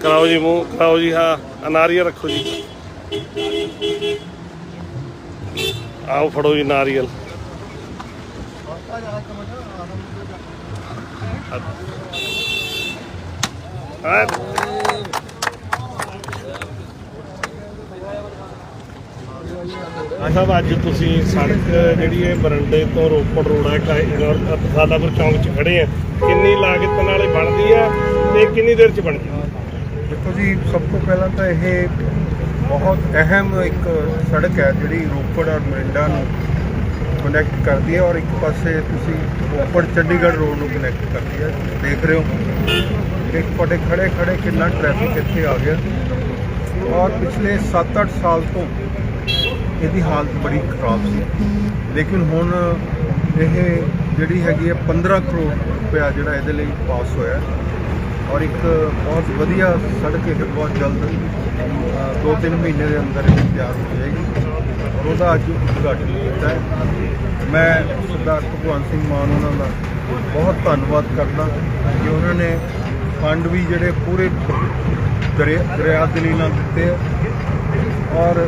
ਕਰਾਓ ਜੀ ਮੂੰਹ, ਕਰਾਓ ਜੀ, ਹਾਂ, ਅਨਾਰੀਅਲ ਰੱਖੋ ਜੀ। ਆਓ ਫੜੋ ਜੀ ਨਾਰੀਅਲ ਆ ਸਾਹਿਬ, ਅੱਜ ਤੁਸੀਂ ਸੜਕ ਜਿਹੜੀ ਹੈ ਬਰੰਡੇ ਤੋਂ ਰੋਪੜ ਰੋਡ ਹੈ ਸਾਲਾਪੁਰ ਚੌਂਕ 'ਚ ਖੜੇ ਆ। ਕਿੰਨੀ ਲਾਗਤ ਨਾਲ ਇਹ ਬਣਦੀ ਆ ਤੇ ਕਿੰਨੀ ਦੇਰ 'ਚ ਬਣਦੀ ਆ ਦੇਖੋ ਜੀ, ਸਭ ਤੋਂ ਪਹਿਲਾਂ ਤਾਂ ਇਹ ਬਹੁਤ ਅਹਿਮ ਇੱਕ ਸੜਕ ਹੈ ਜਿਹੜੀ ਰੋਪੜ ਔਰ ਮਰਿੰਡਾ ਨੂੰ ਕਨੈਕਟ ਕਰਦੀ ਹੈ ਔਰ ਇੱਕ ਪਾਸੇ ਤੁਸੀਂ ਰੋਪੜ ਚੰਡੀਗੜ੍ਹ ਰੋਡ ਨੂੰ ਕਨੈਕਟ ਕਰਦੀ ਹੈ। ਦੇਖ ਰਹੇ ਹੋ ਕਿ ਤੁਹਾਡੇ ਖੜੇ ਖੜੇ ਕਿੰਨਾ ਟ੍ਰੈਫਿਕ ਇੱਥੇ ਆ ਗਿਆ। ਔਰ ਪਿਛਲੇ 7-8 ਸਾਲ ਤੋਂ ਇਹਦੀ ਹਾਲਤ ਬੜੀ ਖਰਾਬ ਸੀ। ਲੇਕਿਨ ਹੁਣ ਇਹ ਜਿਹੜੀ ਹੈਗੀ ਹੈ 15 ਕਰੋੜ ਰੁਪਇਆ ਜਿਹੜਾ ਇਹਦੇ ਲਈ ਪਾਸ ਹੋਇਆ ਔਰ ਇੱਕ ਬਹੁਤ ਵਧੀਆ ਸੜਕ ਇਹ ਬਹੁਤ ਜਲਦ ਦੋ ਤਿੰਨ ਮਹੀਨੇ ਦੇ ਅੰਦਰ ਇਹ ਤਿਆਰ ਹੋ ਜਾਏਗੀ। ਔਰ ਉਹਦਾ ਅੱਜ ਉਦਘਾਟਨ ਕੀਤਾ ਹੈ। ਮੈਂ ਸਰਦਾਰ ਭਗਵੰਤ ਸਿੰਘ ਮਾਨ ਉਹਨਾਂ ਦਾ ਬਹੁਤ ਧੰਨਵਾਦ ਕਰਦਾ ਕਿ ਉਹਨਾਂ ਨੇ ਫੰਡ ਵੀ ਜਿਹੜੇ ਪੂਰੇ ਦਰਿਆ ਦਰਿਆ ਦਿਲੀ ਨਾਲ ਦਿੱਤੇ ਆ ਔਰ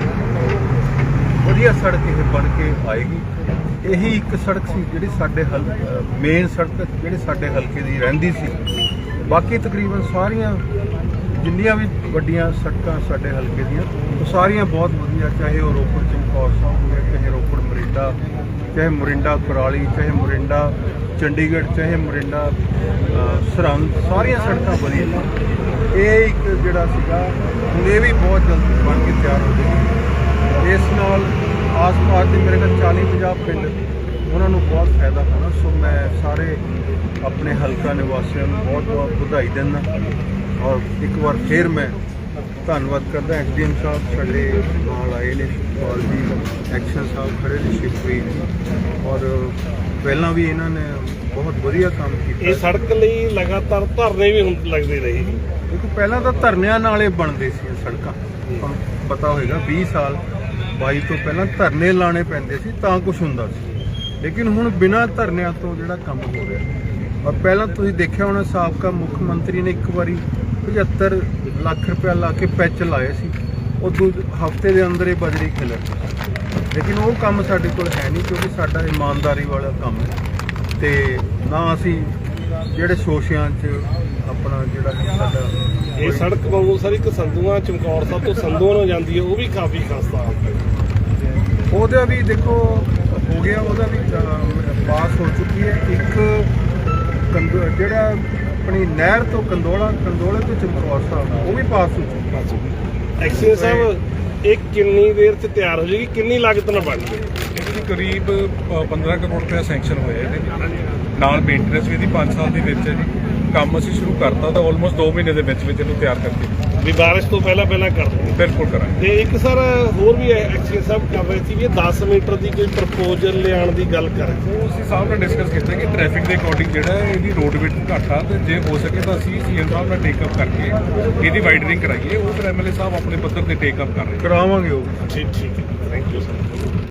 ਵਧੀਆ ਸੜਕ ਇਹ ਬਣ ਕੇ ਆਏਗੀ। ਇਹੀ ਇੱਕ ਸੜਕ ਸੀ ਜਿਹੜੀ ਸਾਡੇ ਹਲ ਮੇਨ ਸੜਕ, ਜਿਹੜੀ ਸਾਡੇ ਹਲਕੇ ਦੀ ਰਹਿੰਦੀ ਸੀ। ਬਾਕੀ ਤਕਰੀਬਨ ਸਾਰੀਆਂ, ਜਿੰਨੀਆਂ ਵੀ ਵੱਡੀਆਂ ਸੜਕਾਂ ਸਾਡੇ ਹਲਕੇ ਦੀਆਂ, ਉਹ ਸਾਰੀਆਂ ਬਹੁਤ ਵਧੀਆ, ਚਾਹੇ ਉਹ ਰੋਪੜ ਚਮਕੌਰ ਸਾਹਿਬ ਹੋਵੇ ਚਾਹੇ ਰੋਪੜ ਮਰਿੰਡਾ, ਚਾਹੇ ਮਰਿੰਡਾ ਕੁਰਾਲੀ, ਚਾਹੇ ਮਰਿੰਡਾ ਚੰਡੀਗੜ੍ਹ, ਚਾਹੇ ਮਰਿੰਡਾ ਸਰਹੰਦ, ਸਾਰੀਆਂ ਸੜਕਾਂ ਵਧੀਆ ਇਹ ਇੱਕ ਜਿਹੜਾ ਸੀਗਾ, ਹੁਣ ਇਹ ਵੀ ਬਹੁਤ ਜਲਦੀ ਬਣ ਕੇ ਤਿਆਰ ਹੋ ਜਾਏਗੀ। ਇਸ ਨਾਲ ਆਸ-ਪਾਸ ਦੇ ਮੇਰੇ ਕੋਲ 40-50 ਪਿੰਡ ਉਹਨਾਂ ਨੂੰ ਬਹੁਤ ਫਾਇਦਾ ਹੋਣਾ ਸੋ ਮੈਂ ਸਾਰੇ ਆਪਣੇ ਹਲਕਾ ਨਿਵਾਸੀਆਂ ਨੂੰ ਬਹੁਤ-ਬਹੁਤ ਵਧਾਈ ਦਿੰਦਾ ਔਰ ਇੱਕ ਵਾਰ ਫੇਰ ਮੈਂ ਧੰਨਵਾਦ ਕਰਦਾ। ਐਸਡੀਐਮ ਸਾਹਿਬ ਸਾਡੇ ਨਾਲ ਆਏ ਨੇ ਔਰ ਜੀ ਐਕਸ਼ਨ ਸਾਹਿਬ ਖੜੇ ਨੇ ਸ਼ਿਵਪ੍ਰੀਤ ਔਰ ਪਹਿਲਾਂ ਵੀ ਇਹਨਾਂ ਨੇ ਬਹੁਤ ਵਧੀਆ ਕੰਮ ਕੀਤਾ। ਇਹ ਸੜਕ ਲਈ ਲਗਾਤਾਰ ਧਰਨੇ ਵੀ ਹੁਣ ਲੱਗਦੇ ਰਹੇ। ਦੇਖੋ ਪਹਿਲਾਂ ਤਾਂ ਧਰਨਿਆਂ ਨਾਲੇ ਬਣਦੇ ਸੀ ਸੜਕਾਂ। ਪਤਾ ਹੋਵੇਗਾ 20 ਸਾਲ 22 ਤੋਂ ਪਹਿਲਾਂ ਧਰਨੇ ਲਾਣੇ ਪੈਂਦੇ ਸੀ ਤਾਂ ਕੁਝ ਹੁੰਦਾ ਸੀ। ਲੇਕਿਨ ਹੁਣ ਬਿਨਾਂ ਧਰਨਿਆਂ ਤੋਂ ਜਿਹੜਾ ਕੰਮ ਹੋ ਰਿਹਾ ਔਰ ਪਹਿਲਾਂ ਤੁਸੀਂ ਦੇਖਿਆ ਹੋਣਾ ਸਾਬਕਾ ਮੁੱਖ ਮੰਤਰੀ ਨੇ ਇੱਕ ਵਾਰੀ 75 ਲੱਖ ਰੁਪਇਆ ਲਾ ਕੇ ਪੈਚ ਲਾਏ ਸੀ ਉਹ ਹਫ਼ਤੇ ਦੇ ਅੰਦਰ ਹੀ ਬਜਰੀ ਖਿਲਰ ਲੇਕਿਨ ਉਹ ਕੰਮ ਸਾਡੇ ਕੋਲ ਹੈ ਨਹੀਂ ਕਿਉਂਕਿ ਸਾਡਾ ਇਮਾਨਦਾਰੀ ਵਾਲਾ ਕੰਮ ਹੈ। ਤੇ ਨਾ ਅਸੀਂ ਜਿਹੜੇ ਸ਼ੋਸ਼ਿਆਂ 'ਚ ਆਪਣਾ ਜਿਹੜਾ ਸਾਡਾ ਇਹ ਸੜਕ ਵਾਂਗੂ ਸਰ ਇੱਕ ਸੰਧੂਆਂ ਚਮਕੌਰ ਸਾਹਿਬ ਤੋਂ ਸੰਧੂਆਂ ਨੂੰ ਜਾਂਦੀ ਹੈ ਉਹ ਵੀ ਕਾਫੀ ਖਸਤਾ ਉਹਦਾ ਵੀ ਦੇਖੋ ਹੋ ਗਿਆ ਉਹਦਾ ਵੀ ਪਾਸ ਹੋ ਚੁੱਕੀ ਹੈ। ਇੱਕ ਜਿਹੜਾ ਆਪਣੀ ਨਹਿਰ ਤੋਂ ਕੰਦੋਲਾ ਕੰਦੋਲੇ ਤੋਂ ਚਮਕੌਰ ਸਾਹਿਬ ਉਹ ਵੀ ਪਾਸ ਹੋ ਚੁੱਕੀ ਐਕਸੀਅਨ ਸਾਹਿਬ ਇਹ ਕਿੰਨੀ ਦੇਰ 'ਚ ਤਿਆਰ ਹੋ ਜਾਏਗੀ ਕਿੰਨੀ ਲਾਗਤ ਨਾਲ ਬਣਦੀ ਹੈ ਇਹਦੇ ਕਰੀਬ ਅ, 15 ਕਰੋੜ ਰੁਪਏ ਸੈਂਕਸ਼ਨ ਹੋਏ ਇਹਦੇ ਨਾਲ ਮੇਨਟੇਨੈਂਸ ਵੀ ਇਹਦੀ 5 ਸਾਲ ਦੀ ਵਿੱਚ ਹੈ ਜੀ। ਕੰਮ ਅਸੀਂ ਸ਼ੁਰੂ ਕਰਤਾ ਤਾਂ ਆਲਮੋਸਟ 2 ਮਹੀਨੇ ਦੇ ਵਿੱਚ ਵਿੱਚ ਇਹਨੂੰ ਤਿਆਰ ਕਰਕੇ ਵੀ ਬਾਰਿਸ਼ ਤੋਂ ਪਹਿਲਾਂ ਪਹਿਲਾਂ ਕਰ ਦਿੰਦੇ ਬਿਲਕੁਲ ਕਰਾਂਗੇ। ਤੇ ਇੱਕ ਸਰ ਹੋਰ ਵੀ ਐਕਸੀਅਨ ਸਾਹਿਬ ਕਰ ਰਹੇ ਸੀ ਵੀ ਇਹ 10 ਮੀਟਰ ਦੀ ਕੋਈ ਪ੍ਰਪੋਜ਼ਲ ਲਿਆਉਣ ਦੀ ਗੱਲ ਕਰ। ਰਹੇ ਸੀ ਉਹ ਅਸੀਂ ਸਾਹਿਬ ਨਾਲ ਡਿਸਕਸ ਕੀਤਾ ਕਿ ਟ੍ਰੈਫਿਕ ਦੇ ਅਕੋਰਡਿੰਗ ਜਿਹੜਾ ਇਹਦੀ ਰੋਡ ਵਿਡਥ ਘੱਟ ਆ ਤੇ ਜੇ ਹੋ ਸਕੇ ਤਾਂ ਅਸੀਂ ਸੀਐਮ ਸਾਹਿਬ ਨਾਲ ਟੇਕ ਅਪ ਕਰਕੇ ਇਹਦੀ ਵਾਈਡਨਿੰਗ ਕਰਾਈਏ। ਉਹ ਫਿਰ ਐਮਐਲਏ ਸਾਹਿਬ ਆਪਣੇ ਪੱਧਰ ਤੇ ਟੇਕ ਅਪ ਕਰ ਰਹੇ ਕਰਾਵਾਂਗੇ ਉਹ। ਠੀਕ ਠੀਕ। Thank you sir